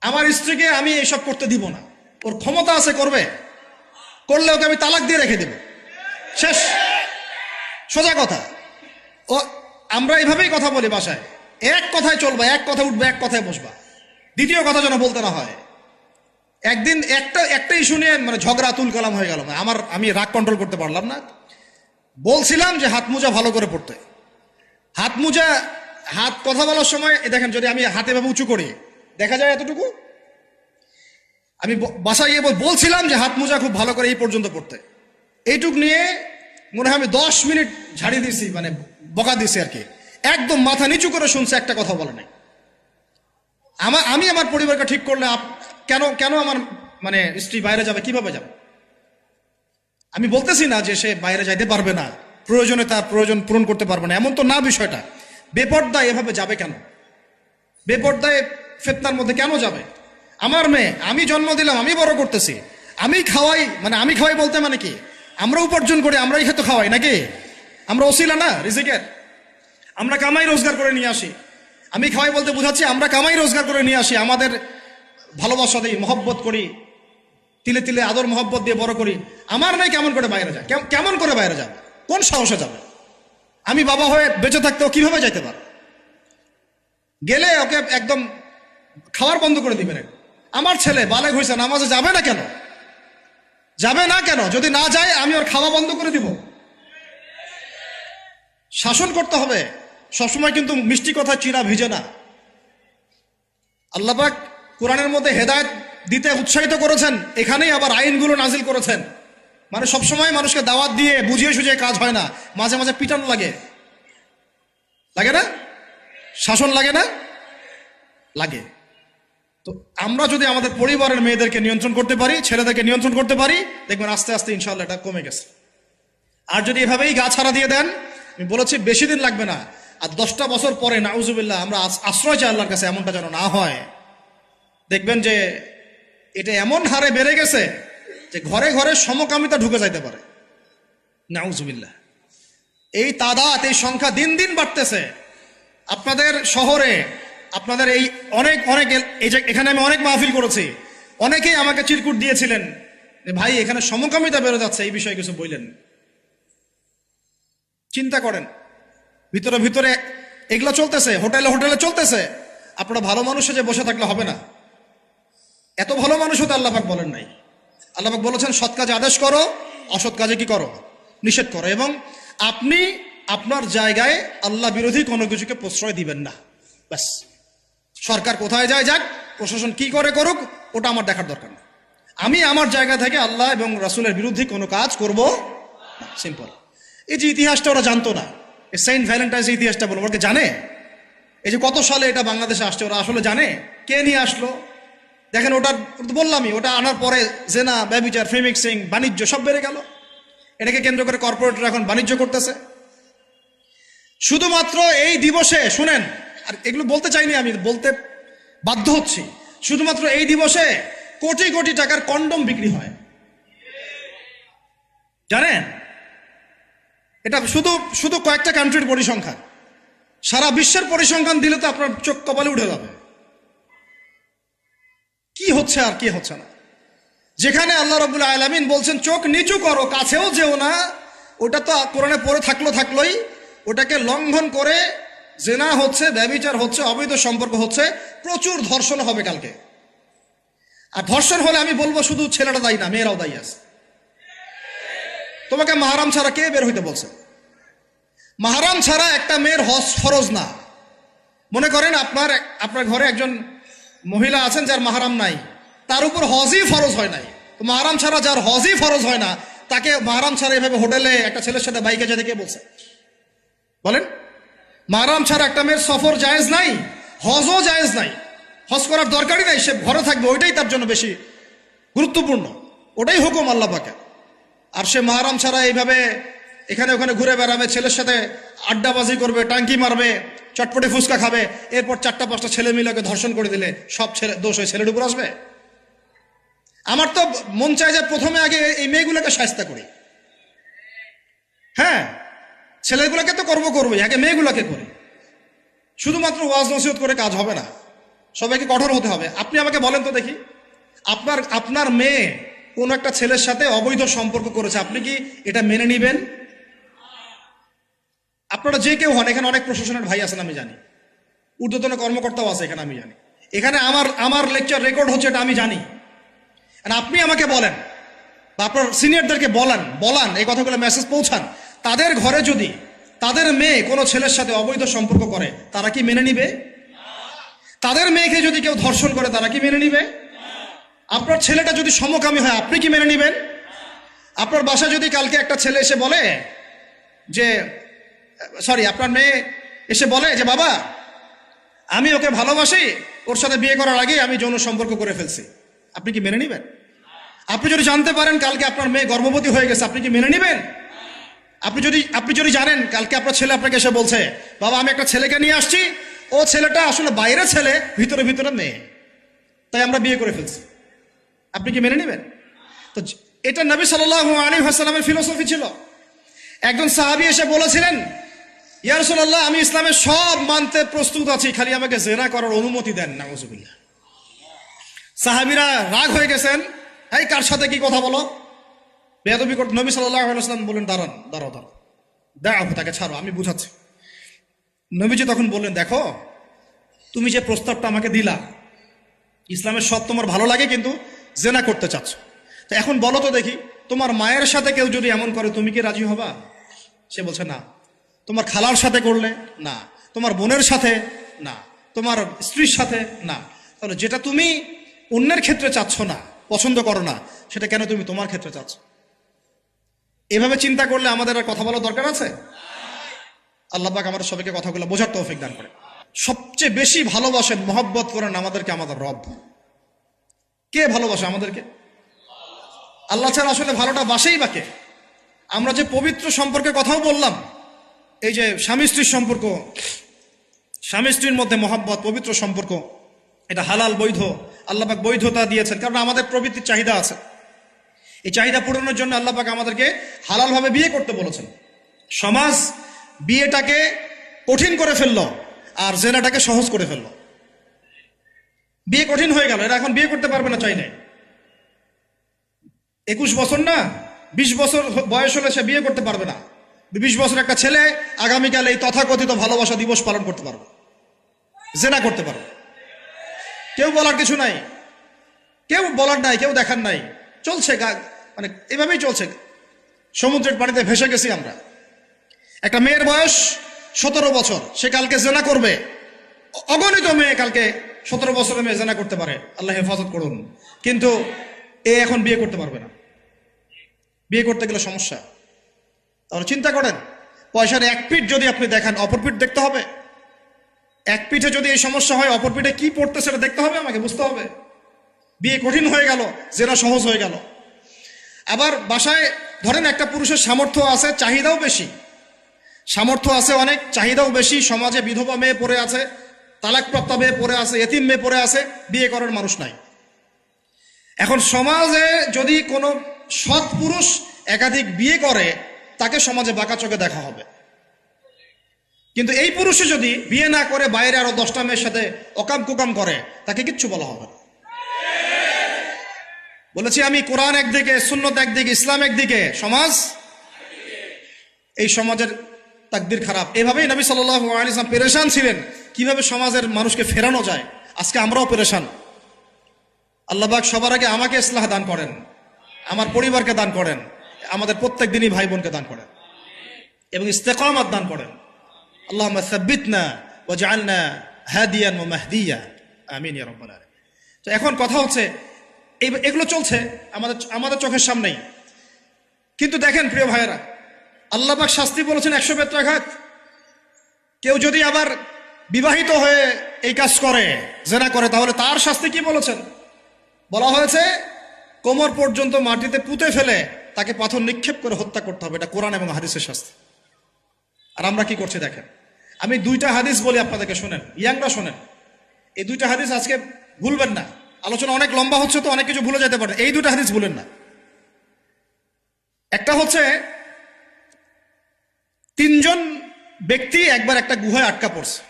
আমার স্ত্রীকে আমি এসব করতে দিব না। ওর ক্ষমতা আছে, করবে। করলে ওকে আমি তালাক দিয়ে রেখে দেব। শেষ। সোজা কথা। ও, আমরা এইভাবেই কথা বলি বাসায়। এক কথায় চলবা, এক কথা উঠবে, এক কথায় বসবা। দ্বিতীয় কথা যেন বলতে না হয়। একদিন একটা একটা ইস্যু নিয়ে মানে ঝগড়া তুল কালাম হয়ে গেল। আমার, আমি রাগ কন্ট্রোল করতে পারলাম না। বলছিলাম যে হাত মোজা ভালো করে পড়তে। হাত মোজা, হাত কথা বলার সময় দেখেন যদি আমি হাতে ভাবে উঁচু করি দেখা যায় এতটুকু? আমি বাসায় গিয়ে বলছিলাম যে হাত মোজা খুব ভালো করে এই পর্যন্ত পড়তে। এইটুক নিয়ে মনে হয় আমি দশ মিনিট ঝাড়িয়ে দিছি মানে বকা দিছি আর কি। একদম মাথা নিচু করে শুনছে, একটা কথা বলে নাই। আমার আমি আমার পরিবারকে ঠিক করলে কেন কেন আমার মানে স্ত্রী বাইরে যাবে, কীভাবে যাবে? আমি বলতেছি না যে সে বাইরে যাইতে পারবে না। প্রয়োজনে তার প্রয়োজন পূরণ করতে পারবে না। এমন তো না বিষয়টা। বেপর্দায় এভাবে যাবে কেন? বেপর্দায় ফেতনার মধ্যে কেন যাবে? আমার মেয়ে, আমি জন্ম দিলাম, আমি বড় করতেছি। আমি খাওয়াই মানে আমি খাওয়াই বলতে মানে কি? আমরা উপার্জন করি, আমরাই খেতে খাওয়াই, নাকি? আমরা ওসিলা না, রিজিকের? আমরা কামাই রোজগার করে নিয়ে আসি। আমি খাওয়াই বলতে বুঝাচ্ছি, আমরা কামাই রোজগার করে নিয়ে আসি, আমাদের ভালোবাসা দিই, মহব্বত করি, তিলে তিলে আদর, মহব্বত দিয়ে বড় করি। আমার মেয়ে কেমন করে বাইরে যায়? কেম- কেমন করে বাইরে যাবে? কোন সাহসে যাবে? আমি বাবা হয়ে বেঁচে থাকতে ও কীভাবে যাইতে পারে গেলে ওকে একদম খাওয়ার বন্ধ করে দিবেন। আমার ছেলে বালেক হয়েছে, নামাজে যাবে না কেন? যাবে না কেন? যদি না যায়, আমি ওর খাওয়া বন্ধ করে দিব। শাসন করতে হবে। সবসময় কিন্তু মিষ্টি কথা চিরা ভিজে না। আল্লাপাক কোরআনের মধ্যে হেদায়ত দিতে উৎসাহিত করেছেন। এখানেই আবার আইনগুলো নাজিল করেছেন। মানে সবসময় মানুষকে দাওয়াত দিয়ে বুঝিয়ে সুঝিয়ে কাজ হয় না। মাঝে মাঝে পিটানো লাগে। লাগে না? শাসন লাগে না? লাগে। তো আমরা যদি আমাদের পরিবারের মেয়েদেরকে নিয়ন্ত্রণ করতে পারি, ছেলেদেরকে নিয়ন্ত্রণ করতে পারি, দেখবেন আস্তে আস্তে ইনশাল্লাহ এটা কমে গেছে। আর যদি এভাবেই গা ছাড়া দিয়ে দেন, আমি বলেছি বেশি দিন লাগবে না। আর দশটা বছর পরে, নাউজুবিল্লাহ, আমরা আশ্রয় চাই আল্লাহর কাছে, এমনটা যেন না হয়। দেখবেন যে এটা এমন হারে বেড়ে গেছে যে ঘরে ঘরে সমকামিতা ঢুকে যাইতে পারে। নাউজুবিল্লাহ। এই তাদাত, এই সংখ্যা দিন দিন বাড়তেছে। আপনাদের শহরে আপনাদের এই অনেক অনেক এই যে এখানে আমি অনেক মাহফিল করেছি। অনেকেই আমাকে চিরকুট দিয়েছিলেন। ভাই, এখানে সমকামিতা বেরো যাচ্ছে, এই বিষয়ে কিছু বললেন। চিন্তা করেন। ভিতরে ভিতরে এগুলো চলতেছে, হোটেলে হোটেলে চলতেছে। আপনারা ভালো মানুষে যে বসে থাকলে হবে না। এত ভালো মানুষ হতে আল্লাহাক বলেন নাই। আল্লাহাক বলেছেন, সৎ কাজে আদেশ করো, অসৎ কাজে কি করো? নিষেধ করো। এবং আপনি আপনার জায়গায় আল্লাহ বিরোধী কোনো কিছুকে প্রশ্রয় দিবেন না। ব্যাস। সরকার কোথায় যায় যাক, প্রশাসন কি করে করুক, ওটা আমার দেখার দরকার নেই। আমি আমার জায়গা থেকে আল্লাহ এবং রাসুলের বিরুদ্ধে কোনো কাজ করব সিম্পল এই যে ইতিহাসটা ওরা জানতো না, এই সেন্ট ভ্যালেন্টাইন্স ইতিহাসটা বলব ওরা জানে? এই যে কত সালে এটা বাংলাদেশে আসছে, ওরা আসলে জানে? কে নিয়ে আসলো? দেখেন ওটা বললামই, ওটা আনার পরে জেনা, ব্যবিচার ফ্রিমিক্সিং বাণিজ্য সব বেড়ে গেল। এটাকে কেন্দ্র করে কর্পোরেটরা এখন বাণিজ্য করতেছে। শুধুমাত্র এই দিবসে, শুনেন আর এগুলো বলতে চাইনি আমি, বলতে বাধ্য হচ্ছি। শুধুমাত্র এই দিবসে কোটি কোটি টাকার কন্ডম বিক্রি হয়। জানেন? এটা শুধু শুধু কয়েকটা কান্ট্রির পরিসংখ্যান। সারা বিশ্বের পরিসংখ্যান দিলে তো আপনার চোখ কপালে উঠে যাবে। কি হচ্ছে আর কি হচ্ছে না? যেখানে আল্লাহ রবুল্লা আলমিন বলছেন, চোখ নিচু করো, কাছেও যেও না। ওটা তো কোরআনে পড়ে থাকল থাকলোই, ওটাকে লঙ্ঘন করে জেনা হচ্ছে, ব্যবিচার হচ্ছে, অবৈধ সম্পর্ক হচ্ছে, প্রচুর ধর্ষণ হবে কালকে। আর ধর্ষণ হলে আমি বলব শুধু ছেলেটা দায়ী না, মেয়েরাও দায়ী আছে। তোমাকে মাহারাম ছাড়া কে বের হইতে বলছে? মাহারাম ছাড়া একটা মেয়ের হজ ফরজ না। মনে করেন আপনার আপনার ঘরে একজন মহিলা আছেন যার মাহারাম নাই, তার উপর হজই ফরজ হয় নাই। তো মাহারাম ছাড়া যার হজই ফরজ হয় না, তাকে মাহারাম ছাড়া এভাবে হোটেলে একটা ছেলের সাথে বাইকে যেতে কে বলছে? বলেন। মাহারাম ছাড়া একটা মেয়ের সফর জায়েজ নাই, হজও জায়েজ নাই। হজ করার দরকারই নাই, সে ঘরে থাকবে, ওইটাই তার জন্য বেশি গুরুত্বপূর্ণ। ওটাই হুকুম আল্লাহ পাকে আর সে মাহারাম ছাড়া এইভাবে এখানে ওখানে ঘুরে বেড়াবে, ছেলের সাথে আড্ডাবাজি করবে, টাঙ্কি মারবে, চটপটে ফুচকা খাবে, এরপর চারটা পাঁচটা ছেলে মিলে ওকে ধর্ষণ করে দিলে সব ছেলে, দোষ ওই ছেলের উপর আসবে? আমার তো মন চায় যে প্রথমে আগে এই মেয়েগুলোকে সাহস্তা করি। হ্যাঁ ছেলেগুলোকে তো কর্ম করবোই আগে মেয়েগুলোকে করি। শুধুমাত্র ওয়াজ নসিহত করে কাজ হবে না। সবাইকে কঠোর হতে হবে। আপনি আমাকে বলেন তো দেখি, আপনার আপনার মেয়ে কোন একটা ছেলের সাথে অবৈধ সম্পর্ক করেছে, আপনি কি এটা মেনে নিবেন? আপনারা যে কেউ হন, এখানে অনেক প্রশাসনের ভাই আছেন, আমি জানি। ঊর্ধ্বতন কর্মকর্তাও আছে, এখানে আমি জানি। এখানে আমার আমার লেকচার রেকর্ড হচ্ছে এটা আমি জানি। আপনি আমাকে বলেন, বা আপনার সিনিয়রদেরকে বলান বলান, এই কথাগুলো মেসেজ পৌঁছান। তাদের ঘরে যদি তাদের মেয়ে কোনো ছেলের সাথে অবৈধ সম্পর্ক করে, তারা কি মেনে নিবে? তাদের মেয়েকে যদি কেউ ধর্ষণ করে, তারা কি মেনে নিবে? আপনার ছেলেটা যদি সমকামী হয়, আপনি কি মেনে নেবেন? আপনার বাসায় যদি কালকে একটা ছেলে এসে বলে যে, সরি, আপনার মেয়ে এসে বলে যে, বাবা, আমি ওকে ভালোবাসি, ওর সাথে বিয়ে করার আগে আমি যৌন সম্পর্ক করে ফেলছি। আপনি কি মেনে নেবেন? আপনি যদি জানতে পারেন কালকে আপনার মেয়ে গর্ভবতী হয়ে গেছে, আপনি কি মেনে নেবেন? আপনি যদি আপনি যদি জানেন, কালকে আপনার ছেলে আপনাকে এসে বলছে, বাবা, আমি একটা ছেলেকে নিয়ে আসছি, ও ছেলেটা আসলে বাইরের ছেলে, ভিতরে ভিতরে মেয়ে তাই আমরা বিয়ে করে ফেলছি। আপনি কি মেনে নেবেন? তো এটা নবী সাল্লাহ আলী হাসালামের ফিলোসফি ছিল। একজন সাহাবি এসে বলেছিলেন ইয়ারসোল্লাহ আমি ইসলামের সব মানতে প্রস্তুত আছি, খালি আমাকে জেনা করার অনুমতি দেন না সাহাবিরা রাগ হয়ে গেছেন, এই কার সাথে কি কথা বলো? বেয়াদবি করতে নবী আলাইসলাম বললেন দাঁড়ান দাঁড়াও দাঁড়াও দাঁড়াও। তাকে ছাড়ো, আমি বুঝাচ্ছি। নবীজি তখন বললেন, দেখো, তুমি যে প্রস্তাবটা আমাকে দিলা, ইসলামের সব তোমার ভালো লাগে, কিন্তু জেনা করতে চাচ্ছ। তো এখন বলো তো দেখি, তোমার মায়ের সাথে কেউ যদি এমন করে, তুমি কি রাজি হবা? সে বলছে, না। তোমার খালার সাথে করলে? না। তোমার বোনের সাথে? না। তোমার স্ত্রীর সাথে? না। তাহলে যেটা তুমি অন্যের ক্ষেত্রে চাচ্ছ না, পছন্দ করো না, সেটা কেন তুমি তোমার ক্ষেত্রে চাচ্ছ? এভাবে চিন্তা করলে আমাদের আর কথা বলার দরকার আছে? আল্লাহ পাক আমাদের সবাইকে কথাগুলো বোঝার তৌফিক দান করে সবচেয়ে বেশি ভালোবাসেন, মহব্বত করেন আমাদেরকে আমাদের রব। কে ভালোবাসে আমাদেরকে? আল্লাহ ছাড়া আসলে ভালোটা বাসেই বাকে আমরা যে পবিত্র সম্পর্কে কথাও বললাম, এই যে স্বামী স্ত্রীর সম্পর্ক, স্বামী স্ত্রীর মধ্যে মহাব্বত, পবিত্র সম্পর্ক, এটা হালাল বৈধ আল্লাপাক বৈধতা দিয়েছেন, কারণ আমাদের প্রবৃত্তির চাহিদা আছে। এই চাহিদা পূরণের জন্য আল্লাপাক আমাদেরকে হালালভাবে বিয়ে করতে বলেছেন। সমাজ বিয়েটাকে কঠিন করে ফেলল আর জেনাটাকে সহজ করে ফেলল। বিয়ে কঠিন হয়ে গেল, এরা এখন বিয়ে করতে পারবে না চাইলে। একুশ বছর না, বিশ বছর বয়স হলে সে বিয়ে করতে পারবে না। বিশ বছর একটা ছেলে আগামীকাল এই তথাকথিত ভালোবাসা দিবস পালন করতে পারবে। জেনা করতে পারবে। কেউ বলার কিছু নাই। কেউ বলার নাই, কেউ দেখার নাই। চলছে গা- মানে এভাবেই চলছে। সমুদ্রের পানিতে ভেসে গেছি আমরা। একটা মেয়ের বয়স সতেরো বছর, সে কালকে জেনা করবে। অগণিত মেয়ে কালকে সতেরো বছরের মেয়ে জেনা করতে পারে। আল্লাহ হেফাজত করুন। কিন্তু এ এখন বিয়ে করতে পারবে না। বিয়ে করতে গেলে সমস্যা। তাহলে চিন্তা করেন, পয়সার এক পিঠ যদি আপনি দেখেন, অপর পিঠ দেখতে হবে। এক পিঠে যদি এই সমস্যা হয়, অপর পিঠে কি পড়তে সেটা দেখতে হবে, আমাকে বুঝতে হবে। বিয়ে কঠিন হয়ে গেল জেনা সহজ হয়ে গেল। আবার বাসায় ধরেন একটা পুরুষের সামর্থ্য আছে, চাহিদাও বেশি। সামর্থ্য আছে অনেক, চাহিদাও বেশি, সমাজে বিধবা মেয়ে পড়ে আছে, তালাকপ্রাপ্তা মেয়ে পড়ে আছে, এতিম মেয়ে পড়ে আছে, বিয়ে করার মানুষ নাই। এখন সমাজে যদি কোনো সৎ পুরুষ একাধিক বিয়ে করে, তাকে সমাজে বাঁকা চোখে দেখা হবে। কিন্তু এই পুরুষে যদি বিয়ে না করে, বাইরে আরও দশটা মেয়ের সাথে অকাম কুকাম করে, তাকে কিচ্ছু বলা হবে না। বলেছি আমি কোরআন একদিকে, সুন্নত একদিকে, ইসলাম একদিকে, সমাজ? এই সমাজের তাকদির খারাপ। এভাবেই নবী সাল্লাহ পেরেশান ছিলেন। কীভাবে সমাজের মানুষকে ফেরানো যায়? আজকে আমরাও পেরেশান। আল্লাহবাক সবার আগে আমাকে ইসলাহ দান করেন। আমার পরিবারকে দান করেন। আমাদের প্রত্যেক দিনই ভাই বোনকে দান করেন। এবং ইস্তেকামাত দান করেন। আল্লাহ ও ও আমিন। তো এখন কথা হচ্ছে এগুলো চলছে আমাদের আমাদের চোখের সামনেই। কিন্তু দেখেন প্রিয় ভাইয়েরা আল্লাহবাক শাস্তি বলেছেন একশো বেত্রাঘাত কেউ যদি আবার বিবাহিত হয়ে এই কাজ করে, জেনা করে, তাহলে তার শাস্তি কি বলেছেন? বলা হয়েছে, কোমর পর্যন্ত মাটিতে পুঁতে ফেলে তাকে পাথর নিক্ষেপ করে হত্যা করতে হবে। এটা কোরআন এবং হাদিসের শাস্তি। আর আমরা কি করছি দেখেন? আমি দুইটা হাদিস বলি আপনাদেরকে, শোনেন। ইয়াংরা শোনেন। এই দুইটা হাদিস আজকে ভুলবেন না। আলোচনা অনেক লম্বা হচ্ছে তো অনেক কিছু ভুলে যেতে পারে। এই দুইটা হাদিস ভুলেন না। একটা হচ্ছে, তিনজন ব্যক্তি একবার একটা গুহায় আটকা পড়ছে।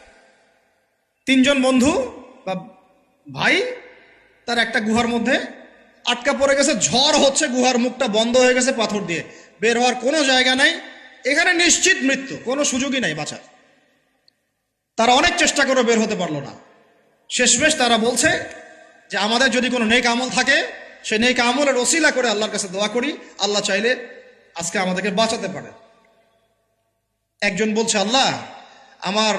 তিনজন বন্ধু বা ভাই তার একটা গুহার মধ্যে আটকা পড়ে গেছে। ঝড় হচ্ছে, গুহার মুখটা বন্ধ হয়ে গেছে পাথর দিয়ে। বের হওয়ার কোনো জায়গা নাই। এখানে নিশ্চিত মৃত্যু, কোনো সুযোগই নাই বাঁচার। তারা অনেক চেষ্টা করে বের হতে পারল না। শেষমেশ তারা বলছে যে আমাদের যদি কোনো নেক আমল থাকে, সে নেক আমলের ওসিলা করে আল্লাহর কাছে দোয়া করি, আল্লাহ চাইলে আজকে আমাদেরকে বাঁচাতে পারে। একজন বলছে, আল্লাহ, আমার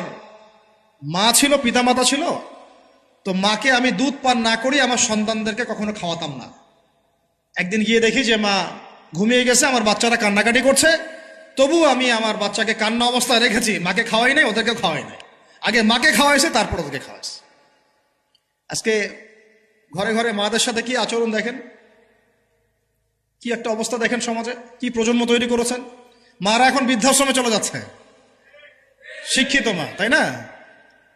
মা ছিল, পিতামাতা ছিল, তো মাকে আমি দুধ পান না করি, আমার সন্তানদেরকে কখনো খাওয়াতাম না। একদিন গিয়ে দেখি যে মা ঘুমিয়ে গেছে, আমার বাচ্চারা কান্নাকাটি করছে, তবু আমি আমার বাচ্চাকে কান্না অবস্থায় রেখেছি, মাকে খাওয়াই নাই ওদেরকে খাওয়াই নাই। আগে মাকে খাওয়াইছে, তারপর ওদেরকে খাওয়াইছে। আজকে ঘরে ঘরে মাদের সাথে কি আচরণ দেখেন? কি একটা অবস্থা দেখেন সমাজে? কি প্রজন্ম তৈরি করেছেন? মারা এখন বৃদ্ধাশ্রমে চলে যাচ্ছে। শিক্ষিত মা, তাই না?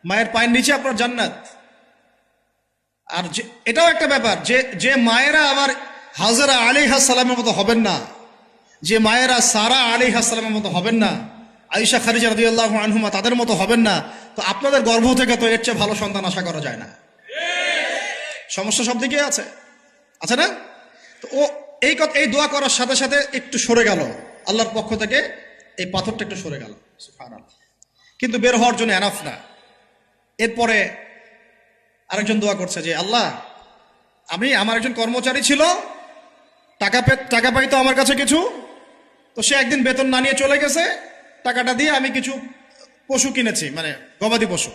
মায়ের পায়ের নিচে আপনার জান্নাত। আর যে, এটাও একটা ব্যাপার যে যে মায়েরা আবার হাজরা আলী সালামের মতো হবেন না, যে মায়েরা সারা আলী সালামের মতো হবেন না আইসা খারিজা রাদিয়াল্লাহু আনহুমা তাদের মতো হবেন না, তো আপনাদের গর্ভ থেকে তো এর চেয়ে ভালো সন্তান আশা করা যায় না। সমস্যা সব দিকে আছে। আছে না? তো ও এই কথা এই দোয়া করার সাথে সাথে একটু সরে গেল। আল্লাহর পক্ষ থেকে এই পাথরটা একটু সরে গেল। কিন্তু বের হওয়ার জন্য এনাফ না। এরপরে আরেকজন দোয়া করছে যে, আল্লাহ, আমি, আমার একজন কর্মচারী ছিল। টাকা পে টাকা পাইতো আমার কাছে কিছু। তো সে একদিন বেতন না নিয়ে চলে গেছে। টাকাটা দিয়ে আমি কিছু পশু কিনেছি মানে গবাদি পশু।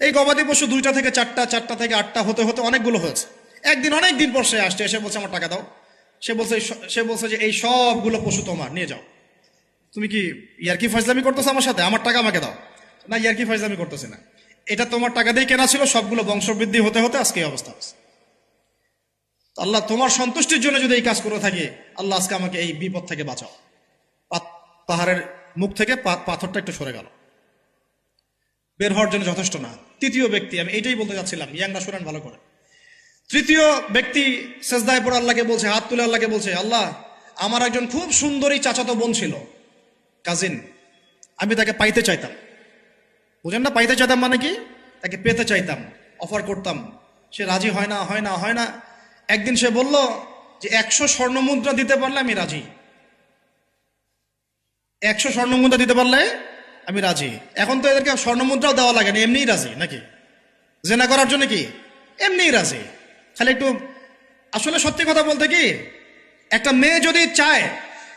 এই গবাদি পশু দুইটা থেকে চারটা চারটা থেকে আটটা হতে হতে অনেকগুলো হয়েছে। একদিন অনেক দিন পর সে আসছে, এসে বলছে, আমার টাকা দাও। সে বলছে সে বলছে যে, এই সবগুলো পশু তোমার, নিয়ে যাও। তুমি কি ইয়ারকি ফাজলামি করতেছো আমার সাথে? আমার টাকা আমাকে দাও। না, ইয়ারকি ফাজলামি করতেছি না। এটা তোমার টাকা দিয়ে কেনা ছিল, সবগুলো বংশবৃদ্ধি হতে হতে আজকে এই অবস্থা তো আল্লাহ তোমার সন্তুষ্টির জন্য যদি এই কাজ করে থাকি, আল্লাহ আজকে আমাকে এই বিপদ থেকে বাঁচাও। পাহাড়ের মুখ থেকে পাথরটা একটু সরে গেল। বের হওয়ার জন্য যথেষ্ট না। তৃতীয় ব্যক্তি, আমি এইটাই বলতে চাচ্ছিলাম ইয়াংরা শুনেন ভালো করে। তৃতীয় ব্যক্তি সেজদায় পড়ে আল্লাহকে বলছে, হাত তুলে আল্লাহকে বলছে, আল্লাহ, আমার একজন খুব সুন্দরী চাচাতো বোন ছিল, কাজিন। আমি তাকে পাইতে চাইতাম। বুঝেন না, পাইতে চাইতাম মানে কি? তাকে পেতে চাইতাম অফার করতাম। সে রাজি হয় না হয় না হয় না। একদিন সে বলল যে, একশো স্বর্ণ মুদ্রা দিতে পারলে আমি রাজি। একশো স্বর্ণ মুদ্রা দিতে পারলে আমি রাজি। এখন তো এদেরকে স্বর্ণ মুদ্রাও দেওয়া লাগে না, এমনিই রাজি নাকি? জেনা করার জন্য কি? এমনিই রাজি। খালি একটু, আসলে সত্যি কথা বলতে কি, একটা মেয়ে যদি চায়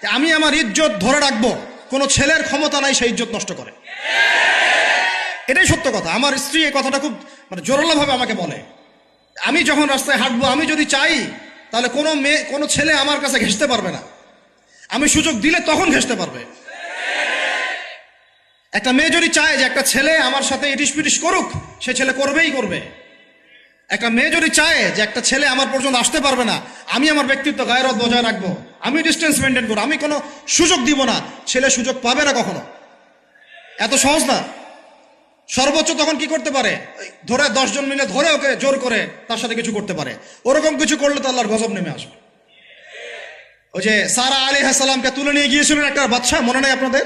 আমি আমার ইজ্জত ধরে রাখব, কোনো ছেলের ক্ষমতা নাই সেই ইজ্জত নষ্ট করে। এটাই সত্য কথা। আমার স্ত্রী এই কথাটা খুব মানে জোরালোভাবে আমাকে বলে। আমি যখন রাস্তায় হাঁটবো, আমি যদি চাই, তাহলে কোনো মেয়ে, কোনো ছেলে আমার কাছে ঘেঁষতে পারবে না। আমি সুযোগ দিলে তখন ঘেঁষতে পারবে। একটা মেয়ে যদি চায় যে একটা ছেলে আমার সাথে ইটিস পিটিস করুক, সে ছেলে করবেই করবে। একটা মেয়ে যদি চায় যে একটা ছেলে আমার পর্যন্ত আসতে পারবে না, আমি আমার ব্যক্তিত্ব গায়েরত বজায় রাখব, আমি ডিস্টেন্স মেনটেন করব, আমি কোনো সুযোগ দিব না, ছেলে সুযোগ পাবে না কখনো। এত সহজ না। সর্বোচ্চ তখন কি করতে পারে? ধরে দশজন মিলে ধরে ওকে জোর করে তার সাথে কিছু করতে পারে। ওরকম কিছু করলে তো আল্লাহর গজব নেমে আসবে। ওই যে সারা আলী হাসালামকে তুলে নিয়ে গিয়েছিলেন একটা বাচ্চা মনে নেই আপনাদের?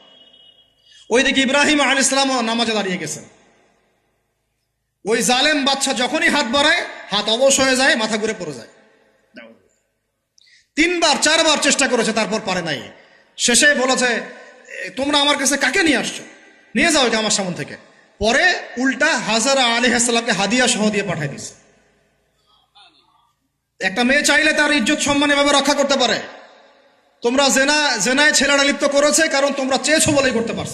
ওই দিকে ইব্রাহিম আল ইসলাম নামাজে দাঁড়িয়ে গেছেন। ওই জালেম বাচ্চা যখনই হাত বাড়ায়, হাত অবশ হয়ে যায়, মাথা ঘুরে পড়ে যায়। তিনবার, চারবার চেষ্টা করেছে, তারপর পারে নাই। শেষে বলেছে তোমরা আমার কাছে কাকে নিয়ে আসছো? নিয়ে যাও এটা আমার সামন থেকে। পরে উল্টা হাজারা আলী হাসালামকে হাদিয়া সহ দিয়ে পাঠাই দিছে একটা মেয়ে চাইলে তার ইজ্জত সম্মান এভাবে রক্ষা করতে পারে। তোমরা জেনা, জেনায় ছেলেরা লিপ্ত করেছে, কারণ তোমরা চেয়েছো বলেই করতে পারছ।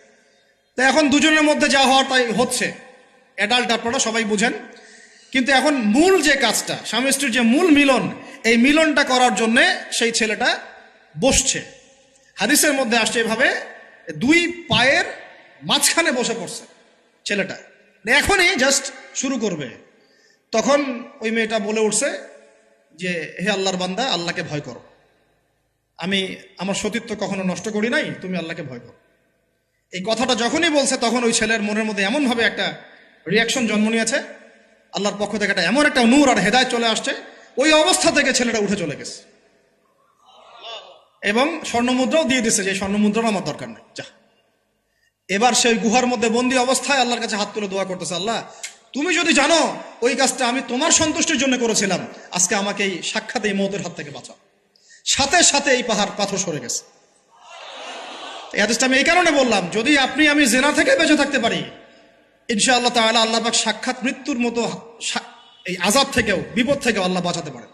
তো এখন দুজনের মধ্যে যা হওয়ার তাই হচ্ছে। অ্যাডাল্ট আপনারা সবাই বুঝেন। কিন্তু এখন মূল যে কাজটা, স্বামী স্ত্রীর যে মূল মিলন, এই মিলনটা করার জন্যে সেই ছেলেটা বসছে। হাদিসের মধ্যে আসছে এভাবে, দুই পায়ের মাঝখানে বসে পড়ছে ছেলেটা। এখনই জাস্ট শুরু করবে। তখন ওই মেয়েটা বলে উঠছে যে, হে আল্লাহর বান্দা, আল্লাহকে ভয় করো। আমি আমার সতীত্ব কখনো নষ্ট করি নাই, তুমি আল্লাহকে ভয় করো। এই কথাটা যখনই বলছে, তখন ওই ছেলের মনের মধ্যে এমনভাবে একটা রিয়াকশন জন্ম নিয়েছে। আল্লাহর পক্ষ থেকে একটা এমন একটা নূর আর হেদায় চলে আসছে, ওই অবস্থা থেকে ছেলেটা উঠে চলে গেছে। এবং স্বর্ণমুদ্রাও দিয়ে দিচ্ছে যে স্বর্ণমুদ্রার আমার দরকার নেই, যা। এবার সেই গুহার মধ্যে বন্দি অবস্থায় আল্লাহর কাছে হাত তুলে দোয়া করতেছে, আল্লাহ, তুমি যদি জানো, ওই কাজটা আমি তোমার সন্তুষ্টির জন্য করেছিলাম, আজকে আমাকে এই সাক্ষাৎ এই মৌতের হাত থেকে বাঁচাও। সাথে সাথে এই পাহাড় পাথর সরে গেছে। হাদিসটা আমি এই কারণে বললাম, যদি আপনি আমি জেনা থেকে বেঁচে থাকতে পারি, ইনশাআল্লাহ তাহলে আল্লাহ পাক সাক্ষাৎ মৃত্যুর মতো এই আজাব থেকেও, বিপদ থেকেও আল্লাহ বাঁচাতে পারেন।